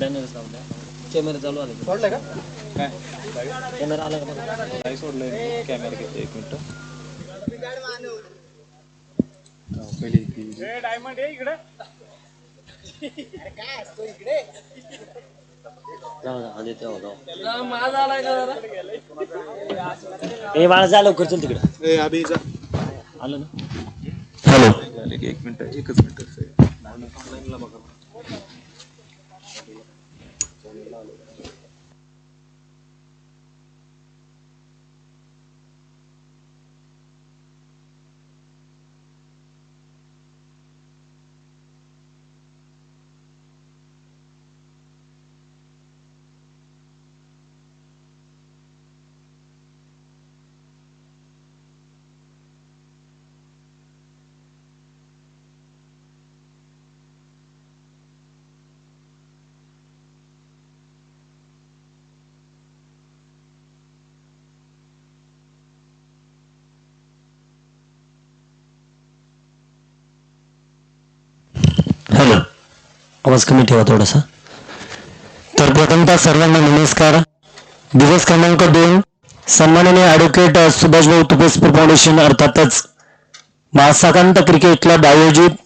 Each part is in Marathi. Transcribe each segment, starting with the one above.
बॅनर लावला कॅमेरा चालू आले. सोडलं का? काय? कॅमेरा आला का बघा. काय सोडलंय. कॅमेरा घेतो एक मिनिट. पहिली ती जाऊ जाऊ आधी तेव्हा जाऊ. ए बाळा जा लवकर चल तिकडे. ए अभि जा. आलं ना. हॅलो. एक मिनिट एकच मिनिट ನಾನು हॅलो आवाज कमी ठेवा थोडासा. तर प्रथमतः सर्वांना नमस्कार. दिवस क्रमांक दोन सन्माननीय ॲडव्होकेट सुभाषभाऊ तुपेसपूर फाउंडेशन अर्थातच महासाकांत क्रिकेट क्लब आयोजित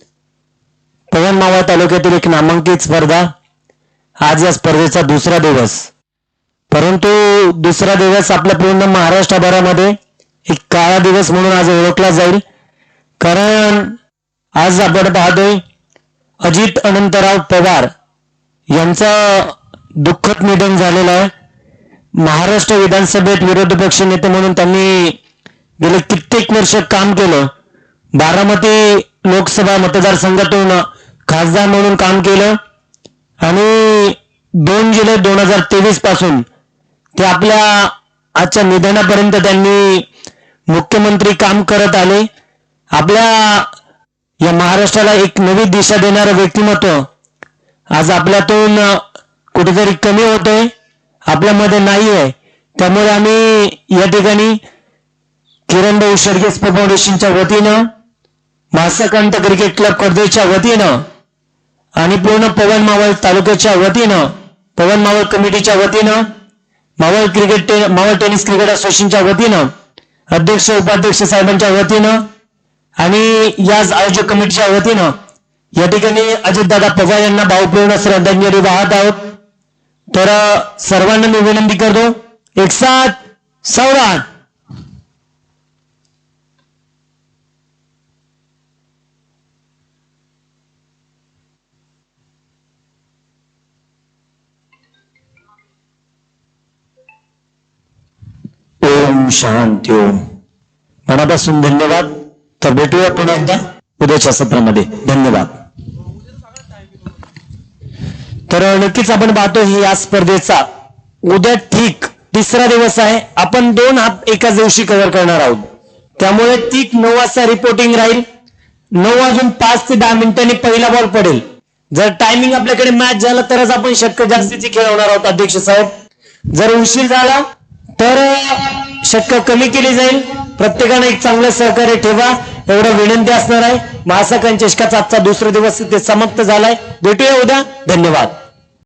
पवन मावा तालुक्यातील एक नामांकित स्पर्धा. आज या स्पर्धेचा दुसरा दिवस. परंतु दुसरा दिवस आपल्या पूर्ण महाराष्ट्रभरामध्ये एक काळा दिवस म्हणून आज ओळखला जाईल. कारण आज आपण पाहतोय अजित अनंतराव पवार यांचं दुःखद निधन झालेलं आहे. महाराष्ट्र विधानसभेत विरोधी पक्ष नेते म्हणून त्यांनी गेले कित्येक वर्ष काम केलं. बारामती लोकसभा मतदारसंघातून खासदार म्हणून काम केलं. आणि दोन जुलै दोन हजार तेवीसपासून ते आपल्या आजच्या निधनापर्यंत त्यांनी मुख्यमंत्री काम करत आले. आपल्या या महाराष्ट्राला एक नवी दिशा देणारं व्यक्तिमत्व. आज आपल्यातून कुठेतरी कमी होतंय आपल्यामध्ये नाही आहे त्यामुळे आम्ही या ठिकाणी किरण भाऊ शेडगे फाउंडेशनच्या वतीनं महासकांत क्रिकेट क्लब कर्देच्या वतीनं आणि पूर्ण पवन मावळ तालुक्याच्या वतीनं पवन मावळ कमिटीच्या वतीनं मावळ क्रिकेट टे- मावळ टेनिस क्रिकेट असोसिएशनच्या वतीनं अध्यक्ष उपाध्यक्ष साहेबांच्या वतीनं आणि याच आयोजक कमिटीच्या वतीनं या ठिकाणी अजितदादा पवार यांना भावपूर्ण श्रद्धांजली वाहत आहोत. तर सर्वांना मी विनंती करतो एक साथ सौराट ओम शांती ओम. मनापासून धन्यवाद. तर भेटूया पुन्हा एकदा उद्याच्या सत्रामध्ये. धन्यवाद. तर नक्कीच आपण पाहतो ही या स्पर्धेचा उद्या ठीक तिसरा दिवस आहे. आपण दोन हात एकाच दिवशी कव्हर करणार आहोत. त्यामुळे ठीक नऊ वाजता रिपोर्टिंग राहील. नऊ वाजून पाच ते दहा मिनिटांनी पहिला बॉल पडेल. जर टायमिंग आपल्याकडे मॅच झाला तरच आपण शक्य जास्तीची खेळवणार आहोत अध्यक्ष साहेब. जर उशीर झाला तर अं, शक्य कमी केली जाईल. प्रत्येकाने एक चांगलं सहकार्य ठेवा. एवढं विनंती असणार आहे. महासकांच्या चषकाचा आजचा दुसरा दिवस ते समाप्त झालाय. भेटूया उद्या. धन्यवाद.